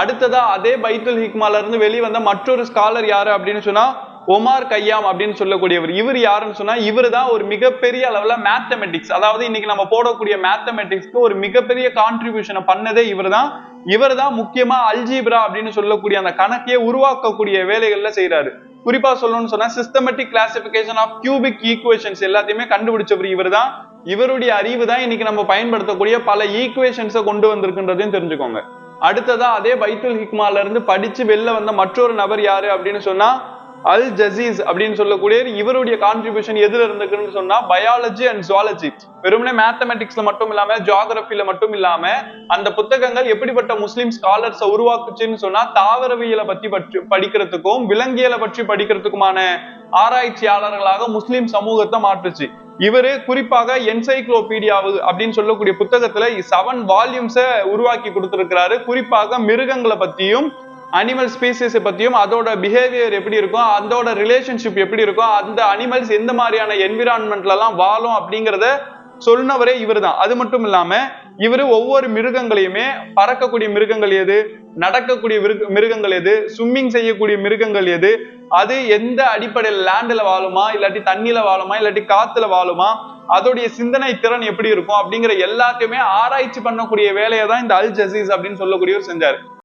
அடுத்ததா அதே பைத்துல் ஹிக்மால இருந்து வெளிவந்த மற்றொரு ஸ்காலர் யாரு அப்படின்னு சொன்னா ஒமார் கையாம் அப்படின்னு சொல்லக்கூடியவர். இவர் யாருன்னு சொன்னா இவர் தான் ஒரு மிகப்பெரிய அளவுல மேத்தமெட்டிக்ஸ் அதாவது இன்னைக்கு நம்ம போடக்கூடிய மேத்தமெட்டிக்ஸ்க்கு ஒரு மிகப்பெரிய கான்ட்ரிபியூஷனை பண்ணதே இவர் தான். இவர் தான் முக்கியமா அல்ஜீப்ரா அப்படின்னு சொல்லக்கூடிய அந்த கணக்கையே உருவாக்கக்கூடிய வேலைகள்ல செய்யறாரு குறிப்பா சொல்லணும்னு சொன்னா systematic classification of cubic equations எல்லாத்தையுமே கண்டுபிடிச்சவர் இவர் தான். இவருடைய அறிவு தான் இன்னைக்கு நம்ம பயன்படுத்தக்கூடிய பல ஈக்குவேஷன்ஸை கொண்டு வந்திருக்குன்றதையும் தெரிஞ்சுக்கோங்க. அடுத்ததா அதே பைத்துல் ஹிக்மால இருந்து படிச்சு வெளில வந்த மற்றொரு நபர் யாரு அப்படின்னு சொன்னா அல் ஜசீஸ் அப்படின்னு சொல்லக்கூடிய இவருடைய கான்ட்ரிபியூஷன் எதுல இருந்துக்குன்னு சொன்னா பயாலஜி அண்ட் ஜுவாலஜி வெறுமனே மேத்தமெட்டிக்ஸ்ல மட்டும் இல்லாம ஜியாகிரபில மட்டும் இல்லாம அந்த புத்தகங்கள் எப்படிப்பட்ட முஸ்லிம் ஸ்காலர்ஸை உருவாக்குச்சுன்னு சொன்னா தாவரவியலை பத்தி பற்றி படிக்கிறதுக்கும் விலங்கியலை பற்றி படிக்கிறதுக்குமான ஆராய்ச்சியாளர்களாக முஸ்லிம் சமூகத்தை மாற்றுச்சு. இவரு குறிப்பாக என்சைக்ளோபீடியாவு அப்படின்னு சொல்லக்கூடிய புத்தகத்துல செவன் வால்யூம்ஸை உருவாக்கி கொடுத்திருக்கிறாரு. குறிப்பாக மிருகங்களை பத்தியும் அனிமல் ஸ்பீசிஸை பத்தியும் அதோட பிஹேவியர் எப்படி இருக்கும் அதோட ரிலேஷன்ஷிப் எப்படி இருக்கும் அந்த அனிமல்ஸ் எந்த மாதிரியான என்விரான்மெண்ட்ல எல்லாம் வாழும் அப்படிங்கிறத சொன்னவரே இவர் தான் அது மட்டும் இல்லாம இவரு ஒவ்வொரு மிருகங்களையுமே பறக்கக்கூடிய மிருகங்கள் எது? நடக்கக்கூடிய மிருகங்கள் எது? ஸ்விம்மிங் செய்யக்கூடிய மிருகங்கள் எது? அது எந்த அடிப்படையில் லேண்ட்ல வாழுமா? இல்லாட்டி தண்ணியில வாழுமா? இல்லாட்டி காத்துல வாழுமா? அதோடைய சிந்தனை திறன் எப்படி இருக்கும்? அப்படிங்கிற எல்லாத்தையுமே ஆராய்ச்சி பண்ணக்கூடிய வேலையை தான் இந்த அல் ஜசீஸ் அப்படின்னு சொல்லக்கூடியவர் செஞ்சாரு.